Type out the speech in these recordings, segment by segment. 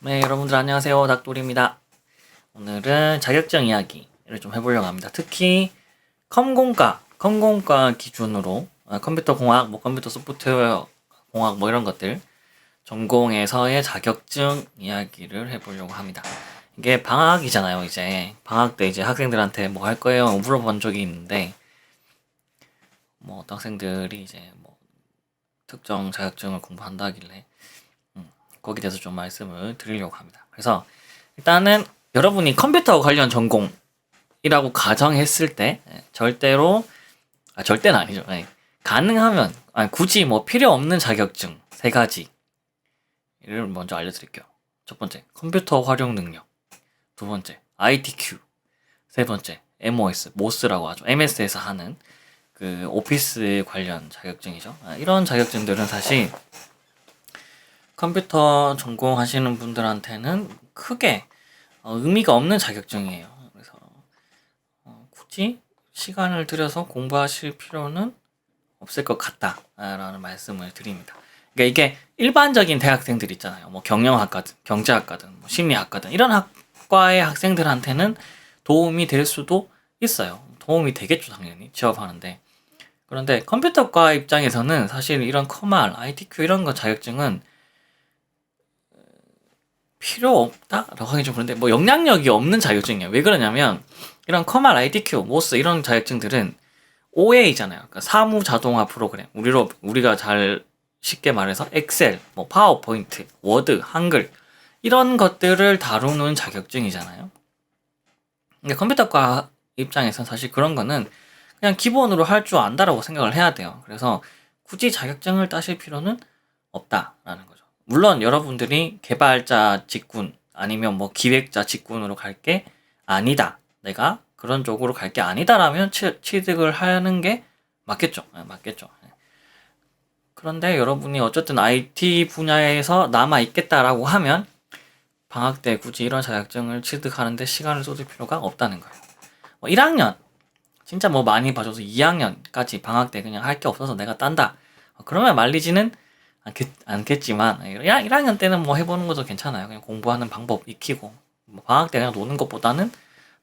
네, 여러분들 안녕하세요. 닥돌입니다. 오늘은 자격증 이야기를 좀 해보려고 합니다. 특히 컴공과, 컴공과 기준으로 아, 컴퓨터 공학, 뭐 컴퓨터 소프트웨어 공학 뭐 이런 것들 전공에서의 자격증 이야기를 해보려고 합니다. 이게 방학이잖아요, 이제. 방학 때 이제 학생들한테 뭐 할 거예요? 물어본 적이 있는데, 뭐 어떤 학생들이 이제 뭐 특정 자격증을 공부한다길래, 음, 거기에 대해서 좀 말씀을 드리려고 합니다. 그래서 일단은 여러분이 컴퓨터 관련 전공이라고 가정했을 때, 예, 절대로, 아, 절대는 아니죠. 예. 가능하면, 아니, 굳이 뭐 필요 없는 자격증 세 가지를 먼저 알려드릴게요. 첫 번째, 컴퓨터 활용 능력. 두 번째, ITQ. 세 번째, MOS, MOS라고 하죠. MS에서 하는 그 오피스 관련 자격증이죠. 아, 이런 자격증들은 사실 컴퓨터 전공하시는 분들한테는 크게 어, 의미가 없는 자격증이에요. 그래서 어, 굳이 시간을 들여서 공부하실 필요는 없을 것 같다라는 말씀을 드립니다. 그러니까 이게 일반적인 대학생들 있잖아요. 뭐 경영학과든 경제학과든 뭐 심리학과든 이런 학과의 학생들한테는 도움이 될 수도 있어요. 도움이 되겠죠, 당연히 취업하는데. 그런데 컴퓨터과 입장에서는 사실 이런 커말, ITQ 이런 거 자격증은 필요 없다라고 하기 좀 그런데 뭐 영향력이 없는 자격증이에요. 왜 그러냐면 이런 커말, ITQ, 모스 이런 자격증들은 OA잖아요. 그러니까 사무 자동화 프로그램. 우리로 우리가 잘 쉽게 말해서 엑셀, 뭐 파워포인트, 워드, 한글 이런 것들을 다루는 자격증이잖아요. 근데 컴퓨터과 입장에선 사실 그런 거는 그냥 기본으로 할 줄 안다라고 생각을 해야 돼요. 그래서 굳이 자격증을 따실 필요는 없다라는 거죠. 물론 여러분들이 개발자 직군 아니면 뭐 기획자 직군으로 갈 게 아니다. 내가 그런 쪽으로 갈 게 아니다라면 취, 취득을 하는 게 맞겠죠. 네, 맞겠죠. 네. 그런데 여러분이 어쨌든 IT 분야에서 남아 있겠다라고 하면 방학 때 굳이 이런 자격증을 취득하는데 시간을 쏟을 필요가 없다는 거예요. 뭐 1학년 진짜 뭐 많이 봐줘서 2학년까지 방학 때 그냥 할 게 없어서 내가 딴다. 어, 그러면 말리지는 않겠, 않겠 지만 1학년 때는 뭐 해보는 것도 괜찮아요. 그냥 공부하는 방법 익히고 뭐 방학 때 그냥 노는 것보다는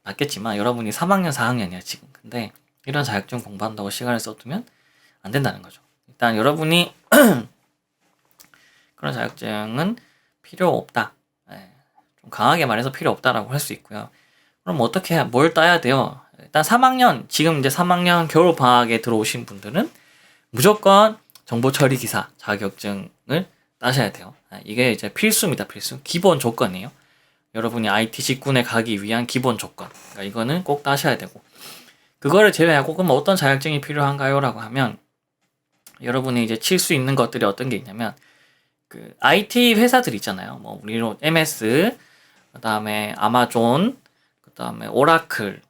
낫겠지만 여러분이 3학년, 4학년이야 지금. 근데 이런 자격증 공부한다고 시간을 써두면 안 된다는 거죠. 일단 여러분이 그런 자격증은 필요 없다. 네, 좀 강하게 말해서 필요 없다라고 할 수 있고요. 그럼 어떻게 뭘 따야 돼요? 일단 3학년 지금 이제 3학년 겨울 방학에 들어오신 분들은 무조건 정보 처리 기사 자격증을 따셔야 돼요. 아, 이게 이제 필수입니다. 필수. 기본 조건이에요. 여러분이 IT 직군에 가기 위한 기본 조건. 그러니까 이거는 꼭 따셔야 되고. 그거를 제외하고 그럼 어떤 자격증이 필요한가요? 라고 하면 여러분이 이제 칠 수 있는 것들이 어떤 게 있냐면 그 IT 회사들 있잖아요. 뭐 우리로 MS, 그다음에 아마존, 그다음에 오라클,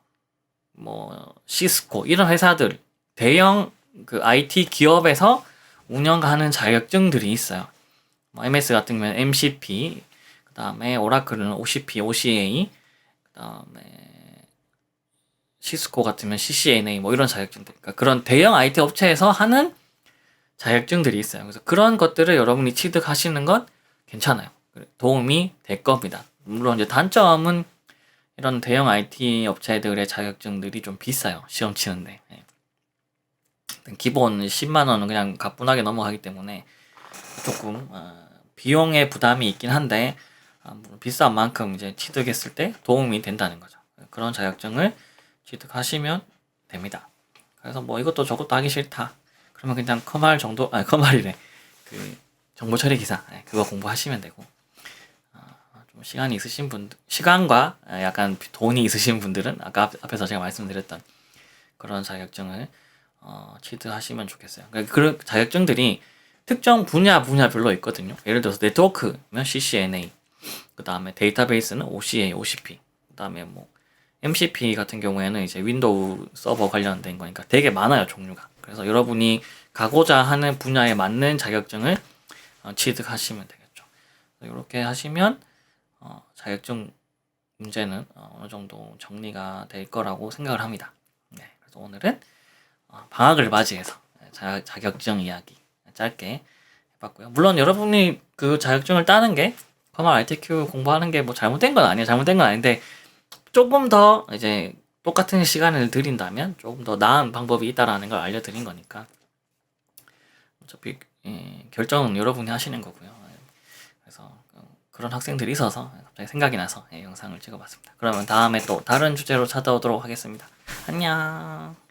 뭐 시스코 이런 회사들 대형 그 IT 기업에서 운영하는 자격증들이 있어요. 뭐 MS 같은 경우는 MCP, 그 다음에 오라클은 OCP, OCA, 그 다음에 시스코 같으면 CCNA 뭐 이런 자격증들. 그러니까 그런 대형 IT 업체에서 하는 자격증들이 있어요. 그래서 그런 것들을 여러분이 취득하시는 건 괜찮아요. 도움이 될 겁니다. 물론 이제 단점은 이런 대형 IT 업체들의 자격증들이 좀 비싸요. 시험 치는데. 네. 기본 10만 원은 그냥 가뿐하게 넘어가기 때문에 조금 어, 비용의 부담이 있긴 한데 어, 비싼 만큼 이제 취득했을 때 도움이 된다는 거죠. 그런 자격증을 취득하시면 됩니다. 그래서 뭐 이것도 저것도 하기 싫다. 그러면 그냥 커말 정도 아 커말이래. 그 정보 처리 기사 네, 그거 공부하시면 되고 좀 시간이 있으신 분들, 시간과 약간 돈이 있으신 분들은 아까 앞에서 제가 말씀드렸던 그런 자격증을 어, 취득하시면 좋겠어요. 그러니까 그런 자격증들이 특정 분야 분야별로 있거든요. 예를 들어서 네트워크면 CCNA, 그 다음에 데이터베이스는 OCA, OCP, 그 다음에 뭐 MCP 같은 경우에는 이제 윈도우 서버 관련된 거니까 되게 많아요 종류가. 그래서 여러분이 가고자 하는 분야에 맞는 자격증을 어, 취득하시면 되겠죠. 이렇게 하시면 어, 자격증 문제는 어, 어느 정도 정리가 될 거라고 생각을 합니다. 네, 그래서 오늘은 어, 방학을 맞이해서 자, 자격증 이야기 짧게 해봤고요. 물론 여러분이 그 자격증을 따는 게 퍼말 RTQ 공부하는 게 뭐 잘못된 건 아니에요. 잘못된 건 아닌데 조금 더 이제 똑같은 시간을 들인다면 조금 더 나은 방법이 있다라는 걸 알려드린 거니까 어차피 예, 결정은 여러분이 하시는 거고요. 예. 그래서 어, 그런 학생들이 있어서 갑자기 생각이 나서 예, 영상을 찍어봤습니다. 그러면 다음에 또 다른 주제로 찾아오도록 하겠습니다. 안녕.